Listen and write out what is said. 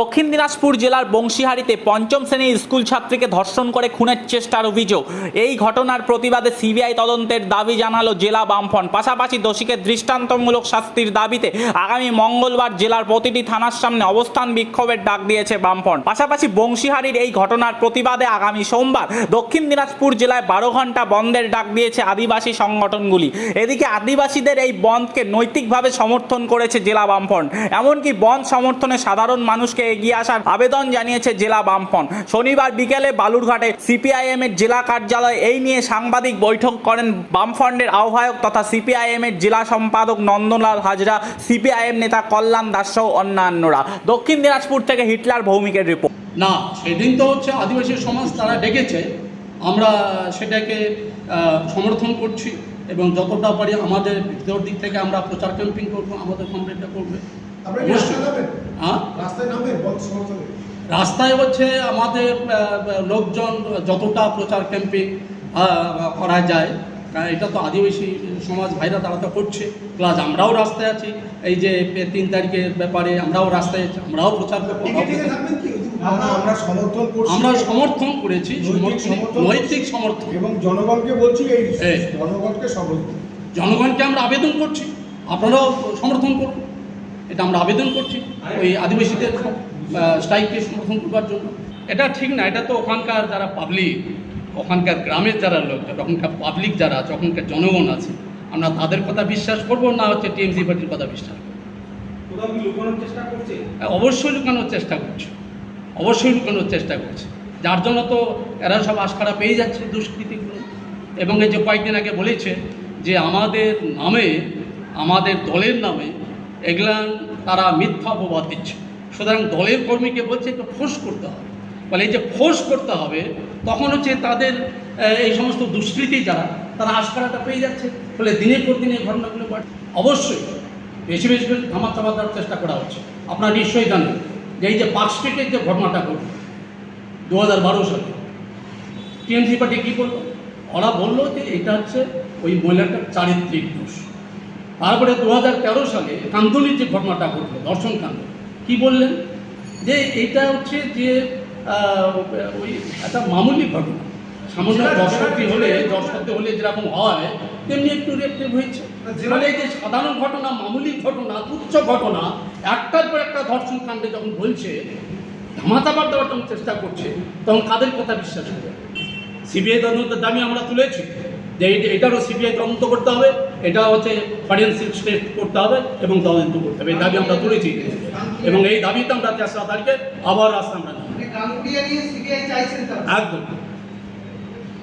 দক্ষিণ দিনাজপুর জেলার বংশীহারিতে পঞ্চম শ্রেণির স্কুল ছাত্রীকে ধর্ষণ করে খুনের চেষ্টার অভিযোগ। এই ঘটনার প্রতিবাদে সিবিআই তদন্তের দাবি জানালো জেলা বামফ্রন্ট। পাশাপাশি দোষীকে দৃষ্টান্তমূলক শাস্তির দাবিতে আগামী মঙ্গলবার জেলার প্রতিটি থানার সামনে অবস্থান বিক্ষোভের ডাক দিয়েছে বামফ্রন্ট। পাশাপাশি বংশীহারির এই ঘটনার প্রতিবাদে আগামী সোমবার দক্ষিণ দিনাজপুর জেলায় বারো ঘণ্টা বন্ধের ডাক দিয়েছে আদিবাসী সংগঠনগুলি। এদিকে আদিবাসীদের এই বন্ধকে নৈতিকভাবে সমর্থন করেছে জেলা বামফ্রন্ট। এমনকি বন্ধ সমর্থনে সাধারণ মানুষকে এগিয়ে আসার আবেদন জানিয়েছে জেলা বামফ্রন্ট। শনিবার বিকেলে বালুরঘাটে সিপিআইএম এর জেলা কার্যালয়ে এই নিয়ে সাংবাদিক বৈঠক করেন বামফ্রন্টের আহ্বায়ক তথা সিপিআইএম এর জেলা সম্পাদক নন্দলাল হাজরা সিপিআইএম নেতা কল্যাণ দাস সহ অন্যান্যরা। দক্ষিণ দিনাজপুর থেকে হিটলার ভৌমিকের রিপোর্ট। না সেদিন তো হচ্ছে আদিবাসী সমাজ তারা ডেকেছে। আমরা সেটাকে সমর্থন করছি এবং যতটা পারি আমাদের ভিতর দিক থেকে আমরা প্রচার ক্যাম্পিং করব আমাদের কমপ্লেনটা করবে। রাস্তায় হ্যাঁ বন্ধ সমর্থনে হচ্ছে আমাদের লোকজন যতটা প্রচার ক্যাম্পে করা যায় কারণ এটা তো আদিবাসী সমাজ ভাইরা তারা তো করছে। প্লাস আমরাও রাস্তায় আছি। এই যে তিন তারিখের ব্যাপারে আমরাও রাস্তায় আছি আমরাও প্রচার আমরা আমরা সমর্থন আমরা সমর্থন করেছি নৈতিক সমর্থন- এবং জনগণকে বলছি এই এই। জনগণকে সমর্থন। জনগণকে আমরা আবেদন করছি। আপনারাও সমর্থন করুন। এটা আমরা আবেদন করছি ওই আদিবাসীদের স্ট্রাইককে সমর্থন করবার জন্য। এটা ঠিক না এটা তো ওখানকার যারা পাবলিক ওখানকার গ্রামের যারা লোক ওখানকার পাবলিক যারা আছে ওখানকার জনগণ আছে আমরা তাদের কথা বিশ্বাস করব না হচ্ছে টিএমসি পার্টির কথা বিশ্বাস করব? হ্যাঁ, অবশ্যই লুকানোর চেষ্টা করছে। অবশ্যই লুকানোর চেষ্টা করছে। যার জন্য তো এরা সব আশকারা পেয়ে যাচ্ছে দুষ্কৃতিগুলো। এবং এই যে কয়েকদিন আগে বলেছে যে আমাদের নামে আমাদের দলের নামে এগুলান তারা মিথ্যা অপবাদ দিচ্ছে। সুতরাং দলের কর্মীকে বলছে একটু ফোর্স করতে হবে। বলে এই যে ফোর্স করতে হবে, তখন হচ্ছে তাদের এই সমস্ত দুষ্কৃতি যারা, তারা আশকারাটা পেয়ে যাচ্ছে। ফলে দিনের পর দিন এই ঘটনাগুলো বাড়ছে। অবশ্যই বেশি বেশি করে ধামা চাপা দেওয়ার চেষ্টা করা হচ্ছে। আপনারা নিশ্চয়ই জানেন যে এই যে পার্ক স্ট্রিটের যে ঘটনাটা ঘটল দু হাজার বারো সালে, টিএমসি পার্টি কী করল ওরা বলল যে এটা হচ্ছে ওই মহিলাটার চারিত্রিক দোষ। তারপরে দু হাজার তেরো সালে কান্দুলির যে ঘটনাটা ঘটলো দর্শন কাণ্ড কী বললেন? যে এটা হচ্ছে যে ওই একটা মামুলি ঘটনা। সামান্য দর্শকটি হলে দর্শকটি হলে যেরকম হয় তেমনি একটু রেপটেপ হয়েছে। মানে এই যে সাধারণ ঘটনা মামুলি ঘটনা তুচ্ছ ঘটনা একটার পর একটা ধর্ষণ কাণ্ডে যখন বলছে ধামাচাপার দেওয়ার যখন চেষ্টা করছে তখন কাদের কথা বিশ্বাস করবে? সিবিআই তদন্তের দাবি আমরা তুলেছি। যে এটারও সিবিআই তদন্ত করতে হবে। এটা হচ্ছে ফরেন্সিক টেস্ট করতে হবে এবং তদন্ত করতে হবে। এই দাবি আমরা তুলেছি। এবং এই দাবিতে আমরা তেসরা তারিখে আবার আসতে আমরা একদম।